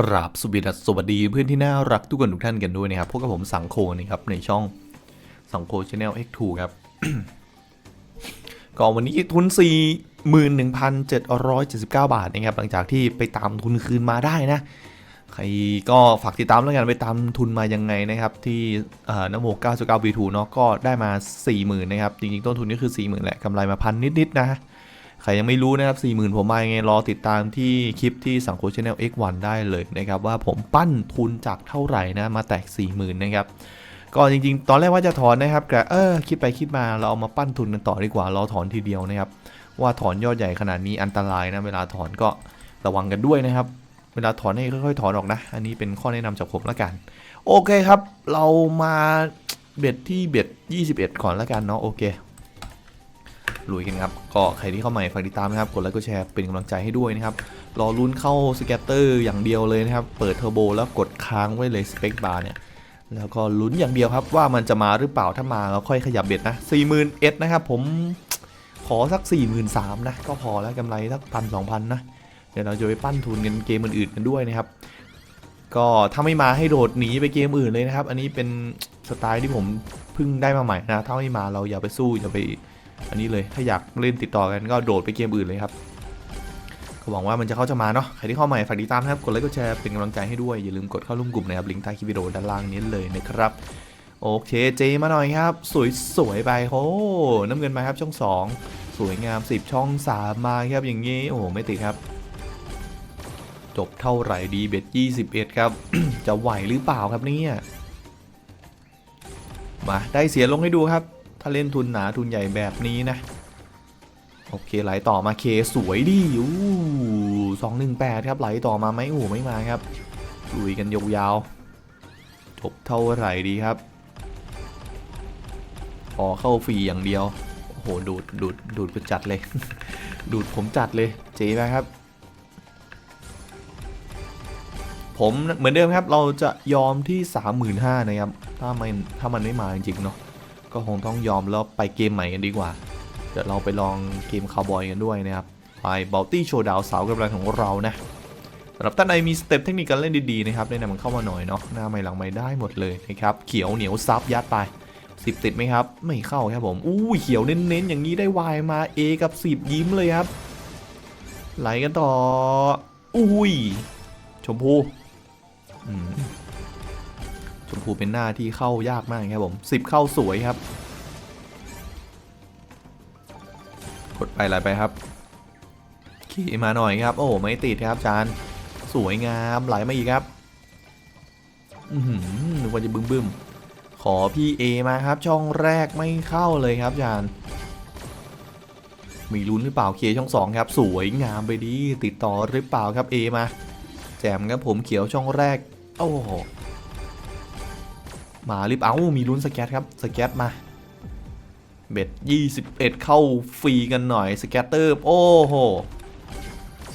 กราบสวัสดีสวัสดีเพื่อนที่น่ารักทุกคนทุกท่านกันด้วยนะครับ พวกกับผมสังโคนะครับในช่องสังโคชาแนล X2 ครับก็วันนี้ทุน 41,779 บาทนะครับ หลังจากที่ไปตามทุนคืนมาได้นะ ใครก็ฝากติดตามแล้วกันไปตามทุนมายังไงนะครับ ที่เอ่อนโม99 V2 เนาะก็ได้มา 40,000 นะครับ จริงๆ ต้นทุนก็คือ 40,000 แหละกำไรมาพันนิดๆนะ ใครยังไม่รู้นะครับ 40,000 ผมมายังไงรอติดตามที่คลิปที่สังโคชแนล X1 ได้เลยนะครับ ว่าผมปั้นทุนจากเท่าไหร่นะมาแตก 40,000 นะครับก็จริงๆ ตอนแรกว่าจะถอนนะครับแต่เออคิดไปคิดมาเราเอามาปั้นทุนกันต่อดีกว่าเราถอนทีเดียวนะครับ ว่าถอนยอดใหญ่ขนาดนี้อันตรายนะเวลาถอนก็ระวังกันด้วยนะครับ เวลาถอนให้ค่อยๆ ถอนออกนะ อันนี้เป็นข้อแนะนำจากผมละกัน โอเคครับ เรามาเบ็ดที่เบ็ด21ก่อนละกันเนาะโอเค ลุยกันครับก็ใครที่เข้าใหม่ฝากติดตามนะครับกดไลค์กดแชร์เป็นกำลังใจให้ด้วยนะครับรอลุ้นเข้าสแกตเตอร์อย่างเดียวเลยนะครับเปิดเทอร์โบแล้วกดค้างไว้เลยสเปคบาร์เนี่ยแล้วก็ลุ้นอย่างเดียวครับว่ามันจะมาหรือเปล่าถ้ามาเราค่อยขยับเบ็ดนะ40,000เอ็ดนะครับผมขอสัก 43,000นะก็พอแล้วกำไรสักพันสองพันนะเดี๋ยวเราจะไปปั้นทุนกันเกมอื่นๆกันด้วยนะครับก็ถ้าไม่มาให้โดดหนีไปเกมอื่นเลยนะครับ อันนี้เป็นสไตล์ที่ผมเพิ่งได้มาใหม่นะ ถ้าไม่มาเราอย่าไปสู้อย่าไป อันนี้เลยถ้าอยากเล่นติดต่อกันก็โดดไปเกมอื่นเลยครับก็หวังว่ามันจะเข้าจะมาเนาะใครที่เข้าใหม่ฝากติดตามนะครับกดไลค์กดแชร์เป็นกำลังใจให้ด้วยอย่าลืมกดเข้าร่วมกลุ่มนะครับลิงก์ใต้คลิปวิดีโอด้านล่างนี้เลยนะครับโอเคเจมาหน่อยครับ สวยสวยไปโอ้น้ำเงินมาครับช่องสองสวยงาม 10 ช่อง 3 มาครับอย่างนี้ โอ้ไม่ติดครับ จบเท่าไหร่ดีเบ็ด21 ครับ จะไหวหรือเปล่าครับเนี่ยมาได้เสียลงให้ดูครับ ถ้าเล่นทุนหนาทุนใหญ่แบบนี้นะ โอเคไหลต่อมาเคสวยดีอู้สองหนึ่งแปดครับไหลต่อมาไหมโอ้ไม่มาครับลุยกันยาวๆจบเท่าไหร่ดีครับพอเข้าฟรีอย่างเดียว โอ้โห ดูด ดูด ดูดไปจัดเลย ดูดผมจัดเลย เจ๊ไหมครับ ผมเหมือนเดิมครับ เราจะยอมที่ 35,000นะครับ ถ้ามันถ้ามันไม่มาจริงๆเนาะ ก็คงต้องยอมแล้วไปเกมใหม่กันดีกว่า เดี๋ยวเราไปลองเกมคาวบอยกันด้วยนะครับ ไปบัลตี้โชว์ดาวสาวกำลังของเรานะสำหรับท่านใดมีสเต็ปเทคนิคการเล่นดีๆนะครับแนะนำมันเข้ามาหน่อยเนาะหน้าไม่หลังไม่ได้หมดเลยนะครับเขียวเหนียวซับยัดไป10ติดไหมครับ ไม่เข้าครับผมอู้เขียวเน้นๆ อย่างนี้ได้วายมา A กับ10ยิ้มเลยครับ ไหลกันต่อ อุ้ย ชมพูอืม ชมพูเป็นหน้าที่เข้ายากมากครับผม10 เข้าสวยครับ กดไปไหลไปครับ ขี่มาหน่อยครับ โอ้ไม่ติดครับจานสวยงามไหลมาอีกครับอือหือนึกว่าจะบึ้มบึ้มๆขอพี่เอมาครับ ช่องแรกไม่เข้าเลยครับจานมีลุ้นหรือเปล่าเคช่องสองครับ สวยงามไปดี ติดต่อหรือเปล่าครับเอมา แจมครับผมเขียวช่องแรก โอ้โมารีบเอามีลุ้นสแกตครับสแกตมาเบ็ด21 เข้าฟรีกันหน่อยสแกตเตอร์โอ้โห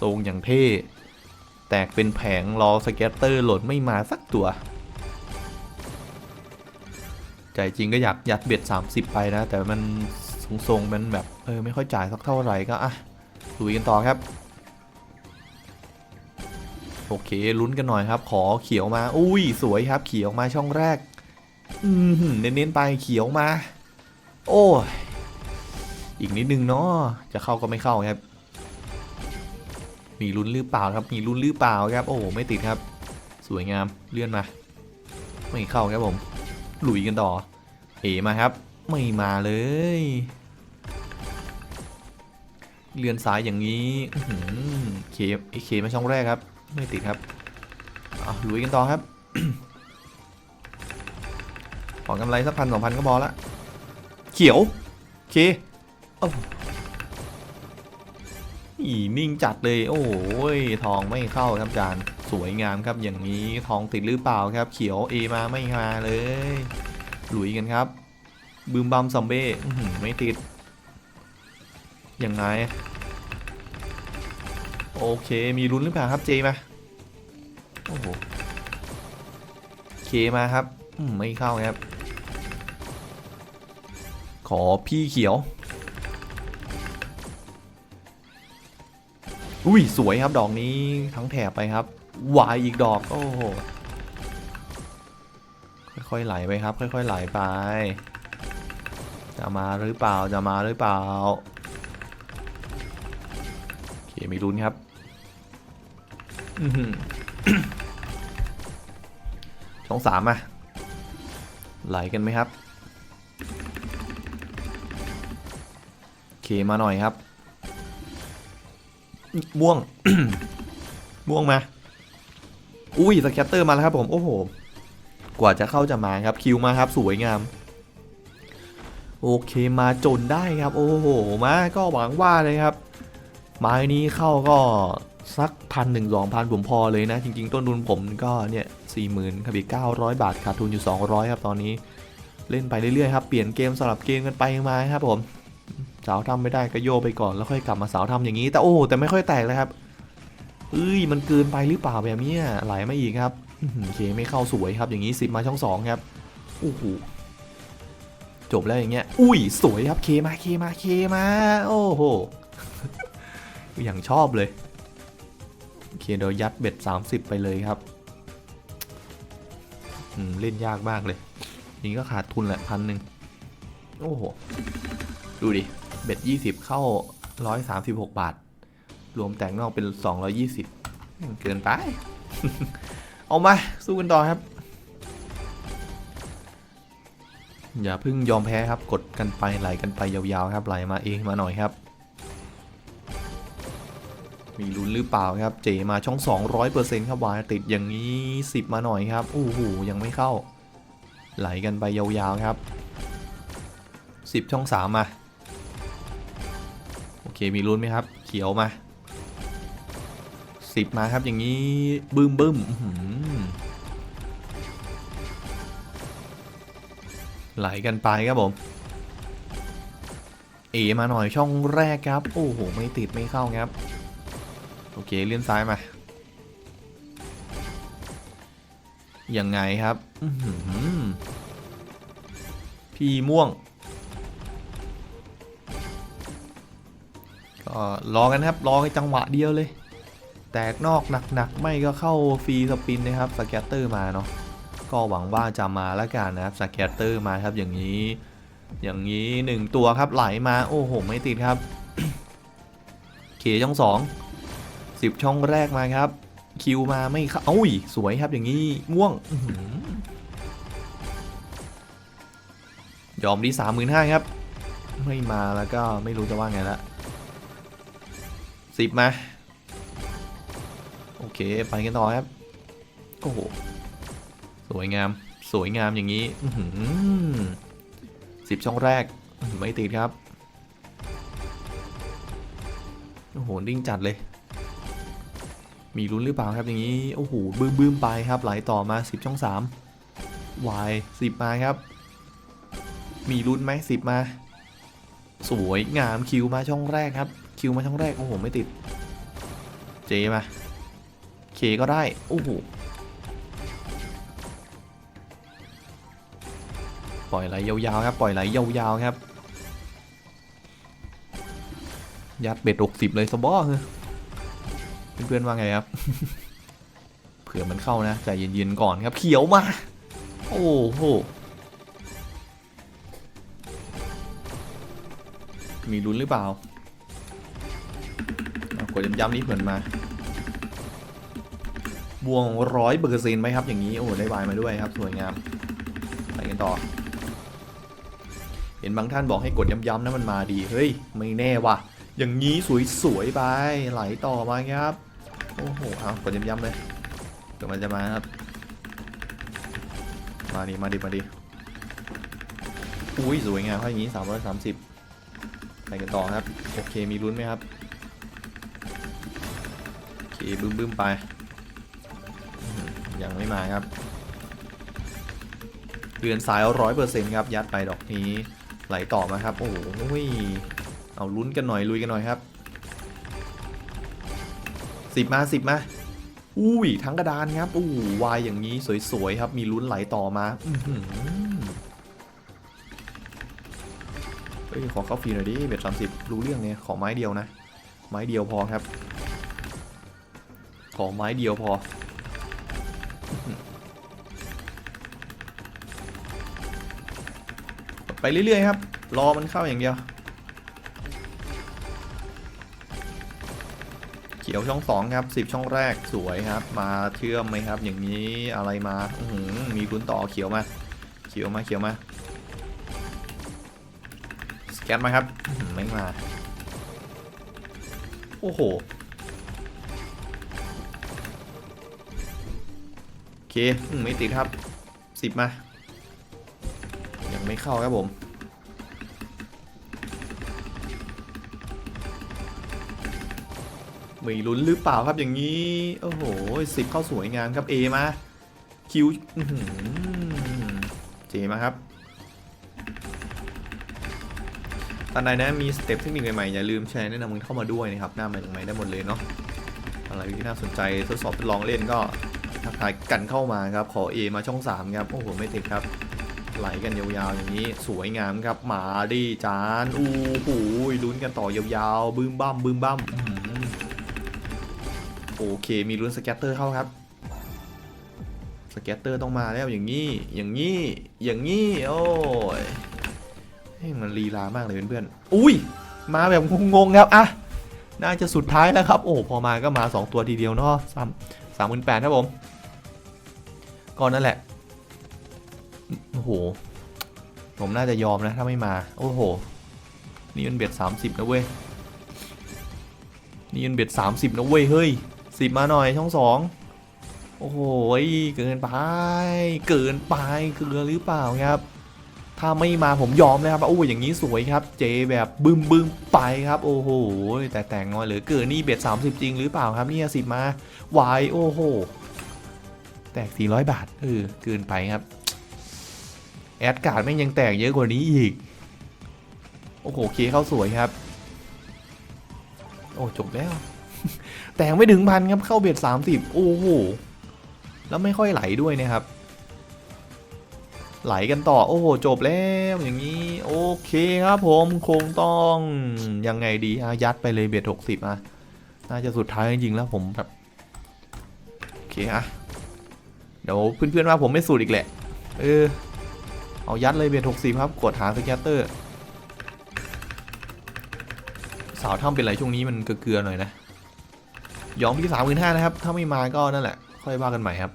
ทรงอย่างเท่แตกเป็นแผงรอสแกตเตอร์หล่นไม่มาสักตัว ใจจริงก็อยากยัดเบ็ด 30 ไปนะ แต่มันทรงๆมันแบบเออไม่ค่อยจ่ายสักเท่าไหร่ก็อะลุยกันต่อครับ โอเคลุ้นกันหน่อยครับ ขอเขียวมา อุ้ยสวยครับเขียวมาช่องแรก เน้นๆไปเขียวมา โอ้ย อีกนิดนึงเนาะจะเข้าก็ไม่เข้าครับ มีลุ้นหรือเปล่าครับ มีลุ้นหรือเปล่าครับ โอ้ไม่ติดครับ สวยงามเลื่อนมา ไม่เข้าครับผม หลุยกันต่อ เอมาครับ ไม่มาเลย เลื่อนซ้ายอย่างนี้อื้อหือเคเคมาช่องแรกครับ ไม่ติดครับอะลุยกันต่อครับ ขอกำไรสักพันสองพันก็พอละ เขียวเคโอ้อีนิ่งจัดเลย โอ้ยทองไม่เข้าครับจานสวยงามครับอย่างนี้ทองติดหรือเปล่าครับ เขียวเอมาไม่มาเลย หลุยกันครับบืมบัมซอมเบ้ไม่ติดยังไงโอเคมีลุ้นหรือเปล่าครับเจมาโอ้โหเคมาครับอืมไม่เข้าครับ ขอพี่เขียว อุ้ยสวยครับดอกนี้ทั้งแถบไปครับวายอีกดอกโอ้โหค่อยๆไหลไปครับ ค่อยๆไหลไป จะมาหรือเปล่าจะมาหรือเปล่าโอเคมีลุ้นครับอื้อหือช่องสามอะไหลกันไหมครับ เคมาหน่อยครับ ม่วง ม่วงมา อุ้ยสแคตเตอร์มาแล้วครับผม โอ้โห กว่าจะเข้าจะมาครับ คิวมาครับ สวยงาม โอเคมาจนได้ครับ โอ้โห มา ก็หวังว่าเลยครับ ไม้นี้เข้าก็สักพันหนึ่งสองพันผมพอเลยนะ จริง ๆ ต้นทุนผมก็เนี่ยสี่หมื่นครับอีกเก้าร้อยบาทขาดทุนอยู่200ครับตอนนี้ เล่นไปเรื่อยๆครับ เปลี่ยนเกมสลับเกมกันไปมาครับผม สาวทำไม่ได้ก็โยไปก่อนแล้วค่อยกลับมาสาวทำอย่างนี้ แต่โอ้แต่ไม่ค่อยแตกเลยครับเอ้ยมันเกินไปหรือเปล่าแบบนี้ไหลมาอีกครับอื้อเคไม่เข้าสวยครับอย่างนี้สิบมาช่องสองครับโอ้โหจบแล้วอย่างเงี้ยอุ้ยสวยครับเคมาเคมาเคมาโอ้โหอย่างชอบเลยโอเคเดี๋ยวยัดเบ็ด 30 ไปเลยครับอืมเล่นยากมากเลยนี้ก็ขาดทุนแหละพันหนึ่งโอ้โห ดูดิ เบ็ด20เข้า136บาท รวมแต่งนอกเป็น220เกินไป เอามา สู้กันต่อครับ อย่าเพิ่งยอมแพ้ครับ กดกันไปไหลกันไปยาวๆครับไหลมาเองมาหน่อยครับ มีลุ้นหรือเปล่าครับ เจมาช่อง 200%ครับวายติดอย่างนี้ 10 มาหน่อยครับโอ้โหยังไม่เข้า ไหลกันไปยาวๆครับ 10 ช่อง3มา เคมีลุ้นไหมครับ เขียวมา10มาครับอย่างนี้บึ้มบึ้มไหลกันไปครับผมเอมาหน่อยช่องแรกครับ โอ้โห ไม่ติดไม่เข้าครับ โอเคเลื่อนซ้ายมา ยังไงครับ พี่ม่วง็รอกันครับรอให้จังหวะเดียวเลย แตกนอกหนักๆไม่ก็เข้าฟรีสปินนะครับสแกตเตอร์มาเนาะก็หวังว่าจะมาแล้วกันนะครับสแกตเตอร์มาครับอย่างนี้ อย่างนี้หนึ่งตัวครับไหลมาโอ้โหไม่ติดครับเคช่องสองสิบช่องแรกมาครับ คิวมาไม่เข้าอุ้ยสวยครับอย่างนี้ม่วงยอมดีสามหมื่นห้าครับ ไม่มาแล้วก็ไม่รู้จะว่าไงละ สิบมา โอเค ไปกันต่อครับ โอ้โห สวยงาม สวยงามอย่างนี้สิบช่องแรก ไม่ติดครับ โอ้โหดิ้งจัดเลย มีลุ้นหรือเปล่าครับอย่างนี้ โอ้โหบึ้มบึ้มไปครับ ไหลต่อมา10ช่อง3วาย10มาครับ มีลุ้นไหม10มา สวยงามคิวมาช่องแรกครับ คิวมาช่องแรกโอ้โหไม่ติด เจมาเคก็ได้ โอ้โหปล่อยไหลยาวๆครับ ปล่อยไหลยาวๆครับ ยัดเบ็ด60เลยสบอเฮ้ยเพื่อนๆว่าไงครับ เผื่อมันเข้านะใจเย็นๆก่อนครับ เขียวมา โอ้โห มีลุ้นหรือเปล่า ดย้ำๆนี้เผื่อนมาบวงร้อยเปอร์เซ็นไหมครับอย่างนี้โอ้ได้วายมาด้วยครับสวยงามไปกันต่อ เห็นบางท่านบอกให้กดย้ำๆนะมันมาดีเฮ้ยไม่แน่ว่ะ อย่างนี้สวยๆไปไหลต่อมาครับโอ้โหเอากดย้ำๆเลยเดี๋ยวมันจะมาครับ มาดิมาดิมาดิอุ้ยสวยงามครับอย่างนี้330ไปกันต่อครับโอเคมีลุ้นไหมครับ โอเคบึ้มบึ้มๆไป ยังไม่มาครับเรือนสายร้อยเปอร์เซ็นต์ครับ ยัดไปดอกนี้ ไหลต่อมาครับ โอ้โหเอาลุ้นกันหน่อยลุยกันหน่อยครับสิบมาสิบมาอุ้ยทั้งกระดานครับอู้วายอย่างนี้สวยๆครับ มีลุ้นไหลต่อมาอื้อหือเฮ้ยขอเข้าฟรีหน่อยดิเบ็ดสามสิบรู้เรื่องเนี่ยขอไม้เดียวนะ ไม้เดียวพอครับ ขอไม้เดียวพอ ไปเรื่อยๆครับ รอมันเข้าอย่างเดียว เขียวช่องสองครับสิบช่องแรกสวยครับ มาเชื่อมไหมครับ อย่างนี้อะไรมาอืมีคุณต่อเขียวมา เขียวมาเขียวมาสแกนมาครับไม่มา โอ้โห เคอืมไม่ติดครับสิบมา ยังไม่เข้าครับผมไม่ลุ้นหรือเปล่าครับอย่างนี้ โอ้โหสิบเข้าสวยงามครับ A มาคิวอื้อหือเจมาครับตอนใดนะมีสเต็ปเทคนิคใหม่ๆอย่าลืมแชร์แนะนำมึงเข้ามาด้วยนะครับ หน้าใหม่หลังใหม่ได้หมดเลยเนาะอะไรที่น่าสนใจทดสอบทดลองเล่นก็ ทักทายกันเข้ามาครับ ขอ A มาช่อง 3 ครับ โอ้โห ไม่ติดครับ ไหลกันยาวๆอย่างนี้ สวยงามครับ หมาดีจาน อู้หูลุ้นกันต่อยาวๆ บึ้มบ้ามบึ้มบ้ามโอเค มีลุ้นสแกตเตอร์เข้าครับ สแกตเตอร์ต้องมาแล้วอย่างนี้ อย่างนี้ อย่างนี้ โอ้ยมันลีลามากเลยเพื่อนๆ อุ้ย มาแบบงงๆครับ อะ น่าจะสุดท้ายแล้วครับ โอ้พอมาก็มา 2 ตัวทีเดียวเนาะสาม สามหมื่นแปดครับผม ก็นั่นแหละ โอ้โห ผมน่าจะยอมนะ ถ้าไม่มา โอ้โห นี่มันเบ็ดสามสิบนะเว้ย นี่มันเบ็ดสามสิบนะเว้ย เฮ้ยสิบมาหน่อยช่องสองโอ้โห เกินไป เกินไป เกลือหรือเปล่าครับ ถ้าไม่มาผมยอมนะครับโอ้อย่างนี้สวยครับ เจแบบบึมบึมไปครับ โอ้โห แต่แต่งน้อยเหลือเกินนี่เบ็ด30 จริงหรือเปล่าครับเนี่ยสิมาวายโอ้โห แตก 400 บาทเออเกินไปครับ แอดการ์ดแม่งยังแตกเยอะกว่านี้อีก โอ้โหเคเข้าสวยครับ โอ้จบแล้ว แตกไม่ถึงพันครับเข้าเบ็ด30 โอ้โห แล้วไม่ค่อยไหลด้วยนะครับ ไหลกันต่อโอ้โหจบแล้วอย่างนี้โอเคครับผมคงต้องยังไงดีอะยัดไปเลยเบ็ด60อะน่าจะสุดท้ายจริงๆแล้วผมแบบโอเคอะเดี๋ยวเพื่อนๆว่าผมไม่สูดอีกแหละ เออ เอายัดเลยเบ็ด60ครับกดหาสแกตเตอร์ สาวถ้ำเป็นไรช่วงนี้มันเกลือๆหน่อยนะยอมที่สามหมื่นห้านะครับ ถ้าไม่มาก็นั่นแหละ ค่อยว่ากันใหม่ครับ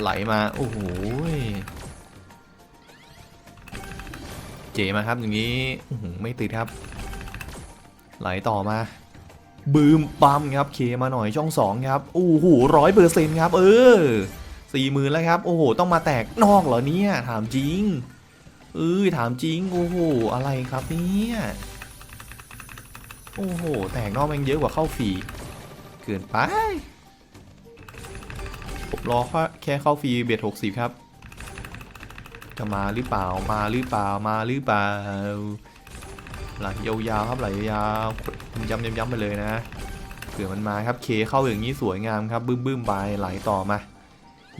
ไหลมา โอ้โหเจ๋มาครับอย่างนี้ไม่ติดครับ ไหลต่อมาบูมปั๊มครับเคมาหน่อยช่องสองครับโอ้โหร้อยเปอร์เซ็นต์ครับ เออสี่หมื่นแล้วครับ โอ้โห ต้องมาแตกนอกเหรอเนี่ย ถามจริงเออถามจริง โอ้โห อะไรครับเนี่ยโอ้โห แตกนอกแม่งเยอะกว่าเข้าฟรีเกินไป ผมรอแค่เข้าฟรีเบ็ดหกสิบครับจะมาหรือเปล่ามาหรือเปล่ามาหรือเปล่าไหลยาวๆครับไหลยาวๆย้ำๆย้ำๆไปเลยนะเผื่อมันมาครับเคเข้าอย่างนี้สวยงามครับบึ้มๆไปไหลต่อมา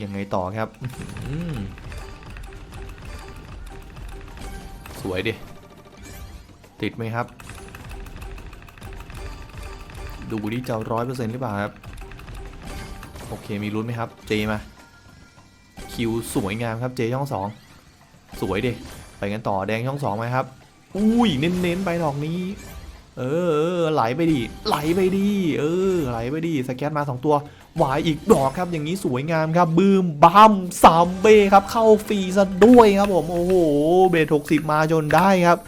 ยังไงต่อครับสวยดิติดไหมครับ ดูดิจะร้อยเปอร์เซ็นต์หรือเปล่าครับ โอเคมีลุ้นไหมครับ เจมา คิวสวยงามครับเจช่องสองสวยดิไปกันต่อแดงช่องสองไหมครับ อุ้ยเน้นๆไปดอกนี้ เออเออไหลไปดิไหลไปดิเออไหลไปดิสแกนมาสองตัวหวายอีกดอกครับอย่างนี้สวยงามครับบืมบัมสามเบครับเข้าฟรีซะด้วยครับผมโอ้โหเบทหกสิบมาจนได้ครับ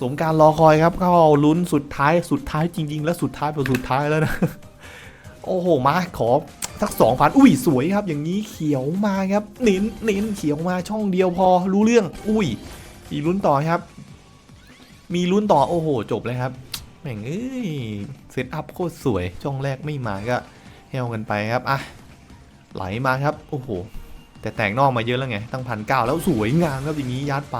สมการรอคอยครับเข้าลุ้นสุดท้ายสุดท้ายจริง ๆ แล้วสุดท้ายเป็นสุดท้ายแล้วนะโอ้โหมาขอ สักสองพันอุ้ยสวยครับ อย่างนี้เขียวมาครับเน้นเน้นเขียวมาช่องเดียวพอรู้เรื่อง อุ้ยมีลุ้นต่อครับ มีลุ้นต่อโอ้โห จบเลยครับแม่งเอ้ยเซตอัพโคตรสวย ช่องแรกไม่มาก็เฮลกันไปครับอะไหลมาครับ โอ้โห แต่แต่งนอกมาเยอะแล้วไง ตั้งพันเก้าแล้วสวยงามครับอย่างนี้ยัดไป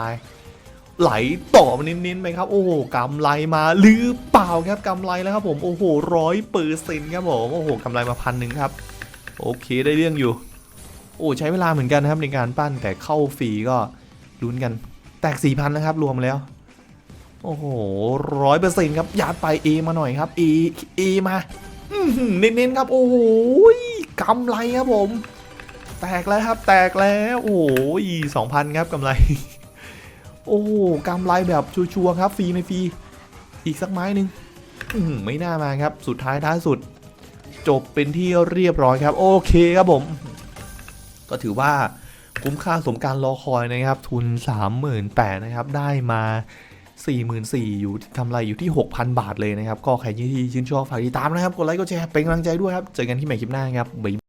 ไหลต่อมาเน้นๆไปครับ โอ้โหกำไรมาหรือเปล่าครับกำไรแล้วครับผม โอ้โหร้อยเปอร์เซ็นต์ครับผม โอ้โหกำไรมาพันหนึ่งครับ โอเคได้เรื่องอยู่ โอ้ใช้เวลาเหมือนกันนะครับในการปั้นแต่เข้าฟรีก็ลุ้นกัน แตกสี่พันนะครับรวมแล้ว โอ้โหร้อยเปอร์เซ็นต์ครับยัดไป A มาหน่อยครับ A A มาอื้อหือเน้นๆครับ โอ้โหกำไรครับผม แตกแล้วครับ แตกแล้ว โอ้ยสองพันครับกำไร โอ้กำไรแบบชัวร์ครับฟรีไม่ฟรีอีกสักไม้หนึ่งไม่น่ามาครับ สุดท้ายท้ายสุด จบเป็นที่เรียบร้อยครับ โอเคครับผม ก็ถือว่าคุ้มค่าสมการรอคอยนะครับ ทุน 38,000นะครับ ได้มา 44,000อยู่ทำไรอยู่ที่ 6,000 บาทเลยนะครับ ก็ใครที่ชื่นชอบฝากติดตามนะครับ กดไลค์กดแชร์เป็นกำลังใจด้วยครับ เจอกันที่ใหม่คลิปหน้าครับบ๊าย